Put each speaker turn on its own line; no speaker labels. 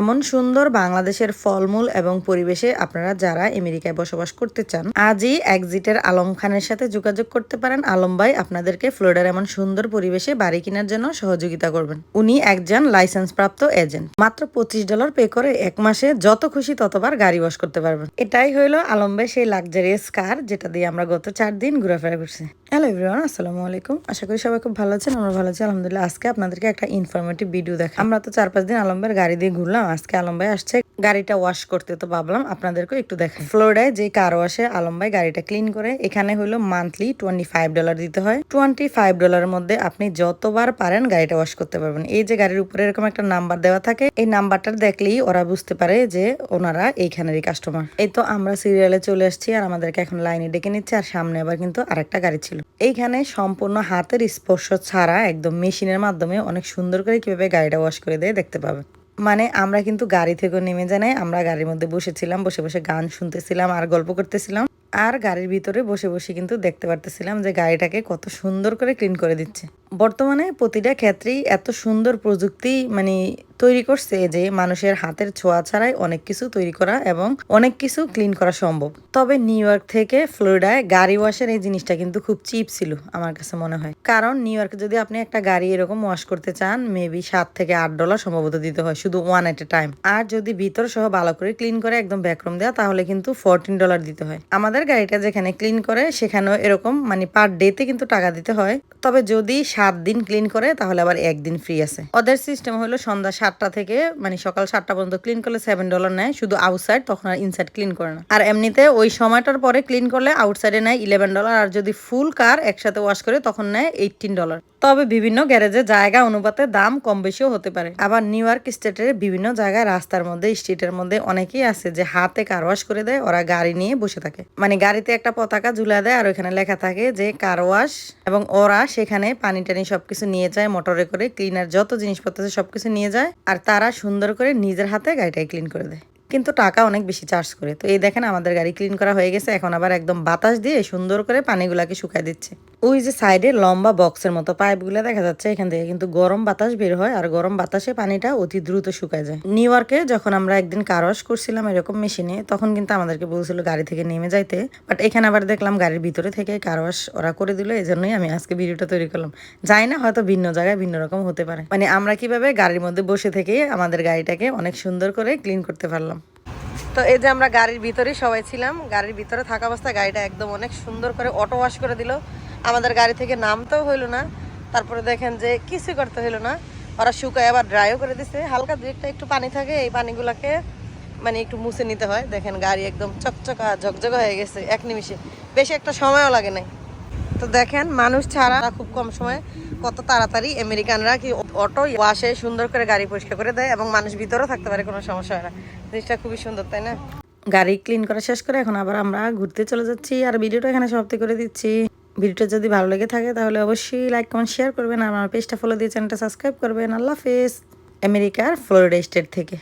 এমন সুন্দর বাংলাদেশের ফলমূল এবং পরিবেশে আপনারা যারা আমেরিকায় বসবাস করতে চান, আজই এক্সিটের আলম খানের সাথে যোগাযোগ করতে পারেন। আলম ভাই আপনাদেরকে ফ্লোরিডার এমন সুন্দর পরিবেশে বাড়ি কেনার জন্য সহযোগিতা করবেন। উনি একজন লাইসেন্স প্রাপ্ত এজেন্ট। মাত্র পঁচিশ ডলার পে করে এক মাসে যত খুশি ততবার গাড়ি ওয়াশ করতে পারবেন। এটাই হইল আলম ভাই সেই লাক্সারিয়াস কার যেটা দিয়ে আমরা গত চার দিন ঘোরাফেরা করছি। হ্যালো এভরিওয়ান, আসসালামু আলাইকুম। আশা করি সবাই খুব ভালো আছেন, আমরা ভালো আছি, আলহামদুলিল্লাহ। আজকে আপনাদেরকে একটা ইনফরমেটিভ ভিডিও দেখা আমরা তো চার পাঁচ দিন আলম্বের গাড়ি দিয়ে ঘুরলাম। আজকে আলম ভাই আসছে। গাড়িটা ওয়াশ করতে তো ভাবলাম আপনাদেরকে একটু দেখাই। ফ্লোরিডায় যে কার ওয়াশে আলম ভাই গাড়িটা ক্লিন করে, এখানে হলো মান্থলি টোয়েন্টি ফাইভ ডলার দিতে হয়। টোয়েন্টি ফাইভ ডলারের মধ্যে আপনি যতবার পারেন গাড়িটা ওয়াশ করতে পারবেন। এই যে গাড়ির উপরে এরকম একটা নাম্বার দেওয়া থাকে, এই নাম্বারটা দেখলেই ওরা বুঝতে পারে যে ওনারা এইখানেরই কাস্টমার এই তো আমরা সিরিয়ালে চলে আসছি আর আমাদেরকে এখন লাইনে ডেকে নিচ্ছে আর সামনে আবার কিন্তু আরেকটা গাড়ি ছিল। এইখানে সম্পূর্ণ হাতের স্পর্শ ছাড়া একদম মেশিনের মাধ্যমে অনেক সুন্দর করে কীভাবে গাড়িটা ওয়াশ করে দেয় দেখতে পাবেন। মানে আমরা কিন্তু গাড়ি থেকে নেমে জানাই আমরা গাড়ির মধ্যে বসেছিলাম, বসে বসে গান শুনতেছিলাম আর গল্প করতেছিলাম। আর গাড়ির ভিতরে বসে বসে কিন্তু দেখতে পারতেছিলাম যে গাড়িটাকে কত সুন্দর করে ক্লিন করে দিচ্ছে। বর্তমানে প্রতিটা ক্ষেত্রেই এত সুন্দর প্রযুক্তি মানে তৈরি করছে যে মানুষের হাতের ছোঁয়া ছাড়াই অনেক কিছু তৈরি করা এবং অনেক কিছু ক্লিন করা সম্ভব। তবে নিউ ইয়র্ক থেকে ফ্লোরিডায় গাড়ি ওয়াশের এই জিনিসটা কিন্তু খুব চিপ ছিল আমার কাছে মনে হয়। কারণ নিউ ইয়র্কে যদি আপনি একটা গাড়ি এরকম ওয়াশ করতে চান, মেবি সাত থেকে আট ডলার সম্ভবত দিতে হয় শুধু ওয়ান এট এ টাইম। আর যদি ভিতর সহ ভালো করে ক্লিন করে একদম ব্যাকরুম দেওয়া তাহলে কিন্তু ফোরটিন ডলার দিতে হয়। আমাদের গাড়িটা যেখানে ক্লিন করে, সেখানেও এরকম মানে পার ডেতে কিন্তু টাকা দিতে হয়। তবে যদি সাত দিন ক্লিন করে, তাহলে আবার একদিন ফ্রি আছে। ওদের সিস্টেম হলো সন্ধ্যা সাতটা থেকে মানে সকাল সাতটা পর্যন্ত ক্লিন করলে সেভেন ডলার নেয়, শুধু আউটসাইড তখন আর ইনসাইড ক্লিন করে না। আর এমনিতে ওই সময়টার পরে ক্লিন করলে আউটসাইডে নেয় ইলেভেন ডলার আর যদি ফুল কার একসাথে ওয়াশ করে তখন নেয় এইটিন ডলার তবে বিভিন্ন গ্যারেজে জায়গা অনুপাতে দাম কম বেশিও হতে পারে। আবার নিউ ইয়র্ক স্টেটের বিভিন্ন জায়গায় রাস্তার মধ্যে স্ট্রিটের মধ্যে অনেকেই আছে যে হাতে কার ওয়াশ করে দেয়, ওরা গাড়ি নিয়ে বসে থাকে। মানে গাড়িতে একটা পতাকা ঝুলা দেয় আর ওখানে লেখা থাকে যে কার ওয়াশ এবং ওরা সেখানে পানি টানি সবকিছু নিয়ে যায় মোটরে করে ক্লিনার যত জিনিসপত্র আছে সবকিছু নিয়ে যায় আর তারা সুন্দর করে নিজের হাতে গাড়িটাই ক্লিন করে দেয়। কিন্তু টাকা অনেক বেশি চার্জ করে। তো এই দেখেন আমাদের গাড়ি ক্লিন করা হয়ে গেছে, এখন আবার একদম বাতাস দিয়ে সুন্দর করে পানিগুলাকে শুকায় দিচ্ছে। ওই যে সাইডে লম্বা বক্সের মতো পাইপগুলো দেখা যাচ্ছে, এখান থেকে কিন্তু গরম বাতাস বের হয় আর গরম বাতাসে পানিটা অতি দ্রুত শুকায় যায়। নিউ ইয়র্কে যখন আমরা একদিন কার ওয়াশ করছিলাম এরকম মেশিনে তখন কিন্তু আমাদেরকে বলছিল গাড়ি থেকে নেমে যাইতে। বাট এখানে আবার দেখলাম গাড়ির ভিতরে থেকে কার ওয়াশ ওরা করে দিল এই জন্যই আমি আজকে ভিডিওটা তৈরি করলাম। যাই না, হয়তো ভিন্ন জায়গায় ভিন্ন রকম হতে পারে। মানে আমরা কীভাবে গাড়ির মধ্যে বসে থেকে আমাদের গাড়িটাকে অনেক সুন্দর করে ক্লিন করতে পারলাম। তো এই যে আমরা গাড়ির ভিতরেই সবাই ছিলাম, গাড়ির ভিতরে থাকা অবস্থায় গাড়িটা একদম অনেক সুন্দর করে অটো ওয়াশ করে দিল। আমাদের গাড়ি থেকে নামতেও হইল না, তারপরে দেখেন যে কিছু করতে হইল না। ওরা শুকায় আবার ড্রাইও করে দিছে। হালকা দু একটা একটু পানি থাকে, এই পানিগুলোকে মানে একটু মুছে নিতে হয়। দেখেন গাড়ি একদম চকচকা, ঝকঝকা হয়ে গেছে এক নিমিষে। বেশি একটা সময়ও লাগে নাই। তো দেখেন, মানুষ ছাড়া খুব কম সময়ে কত তাড়াতাড়ি আমেরিকানরা কি অটো ওয়াশে সুন্দর করে গাড়ি পরিষ্কার করে দেয় এবং মানুষ ভিতরেও থাকতে পারে, কোনো সমস্যা হয় না। জিনিসটা খুবই সুন্দর, তাই না? গাড়ি ক্লিন করা শেষ করে এখন আবার আমরা ঘুরতে চলে যাচ্ছি আর ভিডিওটা এখানে সমাপ্তি করে দিচ্ছি। ভিডিওটা যদি ভালো লেগে থাকে তাহলে অবশ্যই লাইক কমেন্ট শেয়ার করবেন আর আমার পেজটা ফলো দিয়ে চ্যানেলটা সাবস্ক্রাইব করবেন। আল্লাহ হাফেজ। আমেরিকার ফ্লোরিডা স্টেট থেকে।